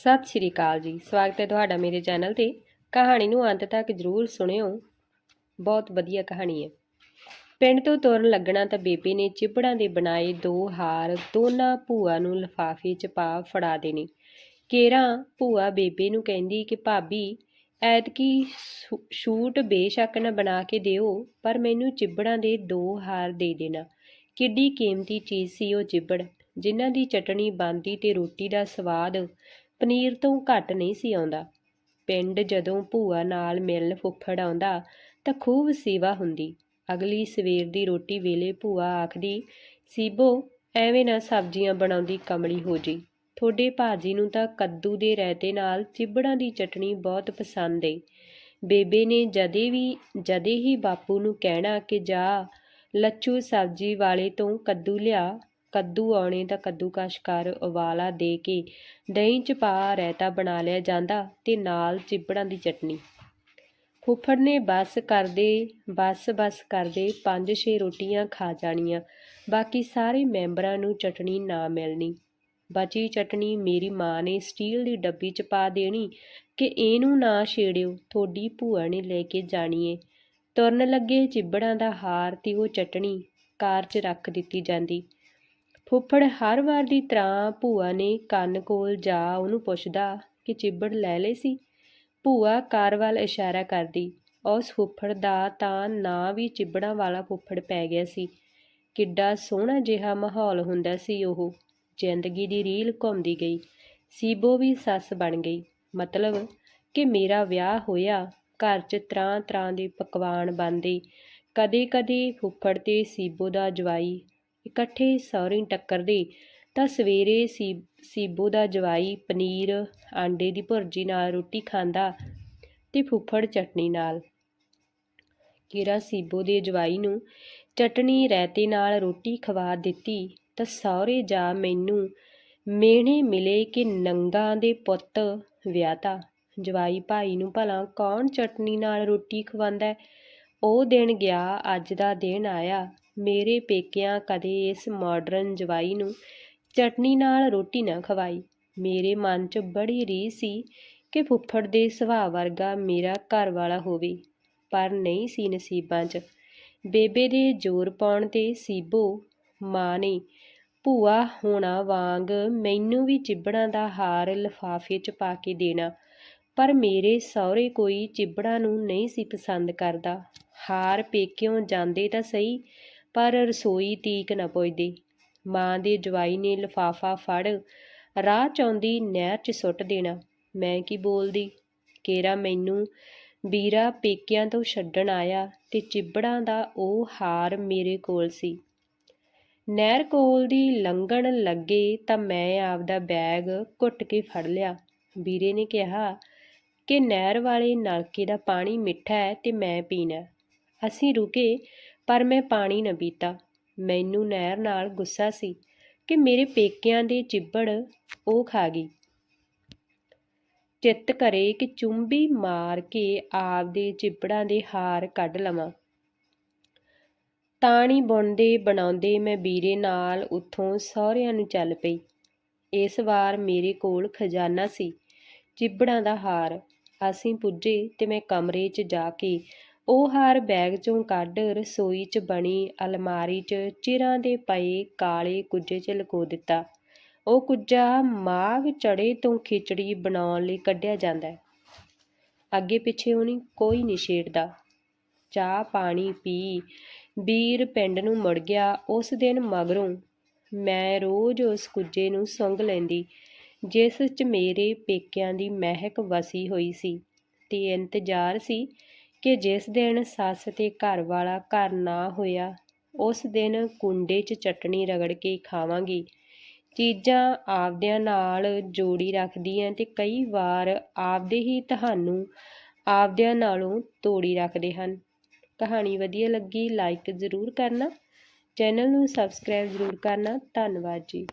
ਸਤਿ ਸ਼੍ਰੀ ਅਕਾਲ ਜੀ। ਸਵਾਗਤ ਹੈ ਤੁਹਾਡਾ ਮੇਰੇ ਚੈਨਲ ਤੇ। ਕਹਾਣੀ ਨੂੰ ਅੰਤ ਤੱਕ ਜ਼ਰੂਰ ਸੁਣਿਓ। ਬਹੁਤ ਵਧੀਆ ਕਹਾਣੀ ਹੈ। ਪਿੰਡ ਤੋਂ ਤੁਰਨ ਲੱਗਣਾ ਤਾਂ ਬੇਬੇ ਨੇ ਚਿਬੜਾਂ ਦੇ ਬਣਾਏ ਦੋ ਹਾਰ, ਦੋਨਾਂ ਭੂਆ ਨੂੰ ਲਿਫਾਫੇ 'ਚ ਪਾ ਫੜਾ ਦੇਣੇ। ਕੇਰਾਂ ਭੂਆ ਬੇਬੇ ਨੂੰ ਕਹਿੰਦੀ ਕਿ, ਭਾਬੀ, ਐਤਕੀ ਸ਼ੂ- ਸ਼ੂਟ ਬੇਸ਼ੱਕ ਨਾ ਬਣਾ ਕੇ ਦਿਓ, ਪਰ ਮੈਨੂੰ ਚਿਬੜਾਂ ਦੇ ਦੋ ਹਾਰ ਦੇ ਦੇਣਾ। ਕਿੱਡੀ ਕੀਮਤੀ ਚੀਜ਼ ਸੀ ਉਹ ਚਿਬੜ ਜਿਨ੍ਹਾਂ ਦੀ ਚਟਣੀ ਬਣਦੀ ਤੇ ਰੋਟੀ ਦਾ ਸਵਾਦ ਪਨੀਰ ਤੋਂ ਘੱਟ ਨਹੀਂ ਸੀ ਆਉਂਦਾ। ਪਿੰਡ ਜਦੋਂ ਭੂਆ ਨਾਲ ਮਿਲਣ ਫੁੱਫੜ ਆਉਂਦਾ ਤਾਂ ਖੂਬ ਸੇਵਾ ਹੁੰਦੀ। ਅਗਲੀ ਸਵੇਰ ਦੀ ਰੋਟੀ ਵੇਲੇ ਭੂਆ ਆਖਦੀ, ਸੀਬੋ, ਐਵੇਂ ਨਾ ਸਬਜ਼ੀਆਂ ਬਣਾਉਂਦੀ ਕਮਲੀ ਹੋ ਜੀ। ਤੁਹਾਡੇ ਭਾਜੀ ਨੂੰ ਤਾਂ ਕੱਦੂ ਦੇ ਰਾਇਤੇ ਨਾਲ ਚਿਬੜਾਂ ਦੀ ਚਟਣੀ ਬਹੁਤ ਪਸੰਦ ਏ। ਬੇਬੇ ਨੇ ਜਦੇ ਵੀ, ਜਦੇ ਹੀ ਬਾਪੂ ਨੂੰ ਕਹਿਣਾ ਕਿ ਜਾ ਲੱਚੂ ਸਬਜ਼ੀ ਵਾਲੇ ਤੋਂ ਕੱਦੂ ਲਿਆ ਕੱਦੂ ਆਉਣੇ ਤਾਂ ਕੱਦੂਕਸ਼ ਕਰ ਉਬਾਲਾ ਦੇ ਕੇ ਦਹੀਂ ਚ ਪਾ ਰਾਇਤਾ ਬਣਾ ਲਿਆ ਜਾਂਦਾ ਅਤੇ ਨਾਲ ਚਿੱਬੜਾਂ ਦੀ ਚਟਣੀ ਫੁੱਫੜ ਨੇ ਬਸ ਕਰਦੇ, ਬਸ ਬਸ ਕਰਦੇ ਪੰਜ ਛੇ ਰੋਟੀਆਂ ਖਾ ਜਾਣੀਆਂ, ਬਾਕੀ ਸਾਰੇ ਮੈਂਬਰਾਂ ਨੂੰ ਚਟਣੀ ਨਾ ਮਿਲਣੀ। ਬਚੀ ਚਟਣੀ ਮੇਰੀ ਮਾਂ ਨੇ ਸਟੀਲ ਦੀ ਡੱਬੀ 'ਚ ਪਾ ਦੇਣੀ ਕਿ ਇਹਨੂੰ ਨਾ ਛੇੜਿਓ, ਤੁਹਾਡੀ ਭੂਆ ਨੇ ਲੈ ਕੇ ਜਾਣੀ ਏ। ਤੁਰਨ ਲੱਗੇ ਚਿੱਬੜਾਂ ਦਾ ਹਾਰ ਤੇ ਉਹ ਚਟਣੀ ਕਾਰ 'ਚ ਰੱਖ ਦਿੱਤੀ ਜਾਂਦੀ। ਫੁੱਫੜ ਹਰ ਵਾਰ ਦੀ ਤਰ੍ਹਾਂ ਭੂਆ ਨੇ ਕੰਨ ਕੋਲ ਜਾ ਉਹਨੂੰ ਪੁੱਛਦਾ ਕਿ ਚਿੱਬੜ ਲੈ ਲਏ ਸੀ? ਭੂਆ ਕਾਰ ਵੱਲ ਇਸ਼ਾਰਾ ਕਰਦੀ, ਉਸ ਫੁੱਫੜ ਦਾ ਤਾਂ ਨਾਂ ਵੀ ਚਿੱਬੜਾਂ ਵਾਲਾ ਫੁੱਫੜ ਪੈ ਗਿਆ ਸੀ। ਕਿੱਡਾ ਸੋਹਣਾ ਜਿਹਾ ਮਾਹੌਲ ਹੁੰਦਾ ਸੀ ਉਹ। ਜ਼ਿੰਦਗੀ ਦੀ ਰੀਲ ਘੁੰਮਦੀ ਗਈ। ਸੀਬੋ ਵੀ ਸੱਸ ਬਣ ਗਈ। ਮਤਲਬ ਕਿ ਮੇਰਾ ਵਿਆਹ ਹੋਇਆ, ਘਰ 'ਚ ਤਰ੍ਹਾਂ ਤਰ੍ਹਾਂ ਦੇ ਪਕਵਾਨ ਬਣਦੇ। ਕਦੇ ਕਦੇ ਫੁੱਫੜ ਤੇ ਸੀਬੋ ਦਾ ਜਵਾਈ ਇਕੱਠੇ ਸਹੁਰੇ ਟੱਕਰਦੇ ਤਾਂ ਸਵੇਰੇ ਸੀ, ਸੀਬੋ ਦਾ ਜਵਾਈ ਪਨੀਰ ਆਂਡੇ ਦੀ ਭੁਰਜੀ ਨਾਲ ਰੋਟੀ ਖਾਂਦਾ ਤੇ ਫੁੱਫੜ ਚਟਨੀ ਨਾਲ। ਕੀਰਾ ਸੀਬੋ ਦੇ ਜਵਾਈ ਨੂੰ ਚਟਣੀ ਰਾਇਤੇ ਨਾਲ ਰੋਟੀ ਖਵਾ ਦਿੱਤੀ ਤਾਂ ਸਹੁਰੇ ਜਾ ਮੈਨੂੰ ਮੇਣੇ ਮਿਲੇ ਕਿ ਨੰਗਾ ਦੇ ਪੁੱਤ ਵਿਆਹਤਾ ਜਵਾਈ ਭਾਈ ਨੂੰ ਭਲਾ ਕੌਣ ਚਟਨੀ ਨਾਲ ਰੋਟੀ ਖਵਾਉਂਦਾ? ਉਹ ਦਿਨ ਗਿਆ, ਅੱਜ ਦਾ ਦਿਨ ਆਇਆ। ਮੇਰੇ ਪੇਕਿਆਂ ਕਦੇ ਇਸ ਮਾਡਰਨ ਜਵਾਈ ਨੂੰ ਚਟਨੀ ਨਾਲ ਰੋਟੀ ਨਾ ਖਵਾਈ। ਮੇਰੇ ਮਨ 'ਚ ਬੜੀ ਰੀਝ ਸੀ ਕਿ ਫੁੱਫੜ ਦੇ ਸੁਭਾਅ ਵਰਗਾ ਮੇਰਾ ਘਰ ਵਾਲਾ ਹੋਵੇ, ਪਰ ਨਹੀਂ ਸੀ ਨਸੀਬਾਂ 'ਚ। ਬੇਬੇ ਦੇ ਜ਼ੋਰ ਪਾਉਣ ਤੇ ਸੀਬੋ ਮਾਂ ਨੇ ਭੂਆ ਹੋਣਾ ਵਾਂਗ ਮੈਨੂੰ ਵੀ ਚਿਬੜਾਂ ਦਾ ਹਾਰ ਲਿਫਾਫੇ 'ਚ ਪਾ ਕੇ ਦੇਣਾ, ਪਰ ਮੇਰੇ ਸਹੁਰੇ ਕੋਈ ਚਿਬੜਾਂ ਨੂੰ ਨਹੀਂ ਸੀ ਪਸੰਦ ਕਰਦਾ। ਹਾਰ ਪੇਕਿਓਂ ਜਾਂਦੇ ਤਾਂ ਸਹੀ ਪਰ ਰਸੋਈ ਤੀਕ ਨਾ ਪੁੱਜਦੀ। ਮਾਂ ਦੇ ਜਵਾਈ ਨੇ ਲਿਫਾਫਾ ਫੜ, ਰਾਹ ਚਾਉਂਦੀ ਨਹਿਰ 'ਚ ਸੁੱਟ ਦੇਣਾ। ਮੈਂ ਕੀ ਬੋਲਦੀ? ਕੇਰਾ ਮੈਨੂੰ ਵੀਰਾ ਪੇਕਿਆਂ ਤੋਂ ਛੱਡਣ ਆਇਆ ਤੇ ਚਿੱਬੜਾਂ ਦਾ ਉਹ ਹਾਰ ਮੇਰੇ ਕੋਲ ਸੀ। ਨਹਿਰ ਕੋਲ ਦੀ ਲੰਘਣ ਲੱਗੇ ਤਾਂ ਮੈਂ ਆਪਦਾ ਬੈਗ ਘੁੱਟ ਕੇ ਫੜ ਲਿਆ। ਵੀਰੇ ਨੇ ਕਿਹਾ ਕਿ ਨਹਿਰ ਵਾਲੇ ਨਲਕੇ ਦਾ ਪਾਣੀ ਮਿੱਠਾ ਹੈ ਤੇ ਮੈਂ ਪੀਣਾ। ਅਸੀਂ ਰੁਕੇ ਪਰ ਮੈਂ ਪਾਣੀ ਨਾ ਪੀਤਾ। ਮੈਨੂੰ ਨਹਿਰ ਨਾਲ ਗੁੱਸਾ ਸੀ ਕਿ ਮੇਰੇ ਪੇਕਿਆਂ ਦੇ ਚਿੱਬੜ ਉਹ ਖਾ ਗਈ। ਚਿੱਤ ਕਰੇ ਕਿ ਚੁੰਬੀ ਮਾਰ ਕੇ ਆਪਦੇ ਚਿੱਬੜਾਂ ਦੇ ਹਾਰ ਕੱਢ ਲਵਾਂ। ਤਾਣੀ ਬੁਣਦੇ ਬਣਾਉਂਦੇ ਮੈਂ ਵੀਰੇ ਨਾਲ ਉੱਥੋਂ ਸਹੁਰਿਆਂ ਨੂੰ ਚੱਲ ਪਈ। ਇਸ ਵਾਰ ਮੇਰੇ ਕੋਲ ਖਜ਼ਾਨਾ ਸੀ, ਚਿੱਬੜਾਂ ਦਾ ਹਾਰ। ਅਸੀਂ ਪੁੱਜੇ ਤੇ ਮੈਂ ਕਮਰੇ 'ਚ ਜਾ ਕੇ ਉਹ ਹਾਰ ਬੈਗ 'ਚੋਂ ਕੱਢ ਰਸੋਈ 'ਚ ਬਣੀ ਅਲਮਾਰੀ 'ਚ ਚਿਰਾਂ ਦੇ ਪਏ ਕਾਲੇ ਕੁੱਜੇ 'ਚ ਲੁਕੋ ਦਿੱਤਾ। ਉਹ ਕੁੱਜਾ ਮਾਘ ਚੜੇ ਤੋਂ ਖਿਚੜੀ ਬਣਾਉਣ ਲਈ ਕੱਢਿਆ ਜਾਂਦਾ ਹੈ। ਅੱਗੇ ਪਿੱਛੇ ਉਹਨੀ ਕੋਈ ਨਹੀਂ ਛੇੜਦਾ। ਚਾਹ ਪਾਣੀ ਪੀ ਵੀਰ ਪਿੰਡ ਨੂੰ ਮੁੜ ਗਿਆ। ਉਸ ਦਿਨ ਮਗਰੋਂ ਮੈਂ ਰੋਜ਼ ਉਸ ਕੁੱਜੇ ਨੂੰ ਸੁੰਘ ਲੈਂਦੀ, ਜਿਸ 'ਚ ਮੇਰੇ ਪੇਕਿਆਂ ਦੀ ਮਹਿਕ ਵਸੀ ਹੋਈ ਸੀ। ਤੇ ਇੰਤਜ਼ਾਰ ਸੀ ਕਿ ਜਿਸ ਦਿਨ ਸੱਸ ਤੇ ਘਰ ਵਾਲਾ ਘਰ ਨਾ ਹੋਇਆ, ਉਸ ਦਿਨ ਕੁੰਡੇ 'ਚ ਚਟਣੀ ਰਗੜ ਕੇ ਖਾਵਾਂਗੀ। ਚੀਜ਼ਾਂ ਆਪਦਿਆਂ ਨਾਲ ਜੋੜੀ ਰੱਖਦੀਆਂ ਤੇ ਕਈ ਵਾਰ ਆਪਦੇ ਹੀ ਤੁਹਾਨੂੰ ਆਪਦਿਆਂ ਨਾਲੋਂ ਤੋੜੀ ਰੱਖਦੇ ਹਨ। ਕਹਾਣੀ ਵਧੀਆ ਲੱਗੀ ਲਾਈਕ ਜ਼ਰੂਰ ਕਰਨਾ। ਚੈਨਲ ਨੂੰ ਸਬਸਕ੍ਰਾਈਬ ਜ਼ਰੂਰ ਕਰਨਾ। ਧੰਨਵਾਦ ਜੀ।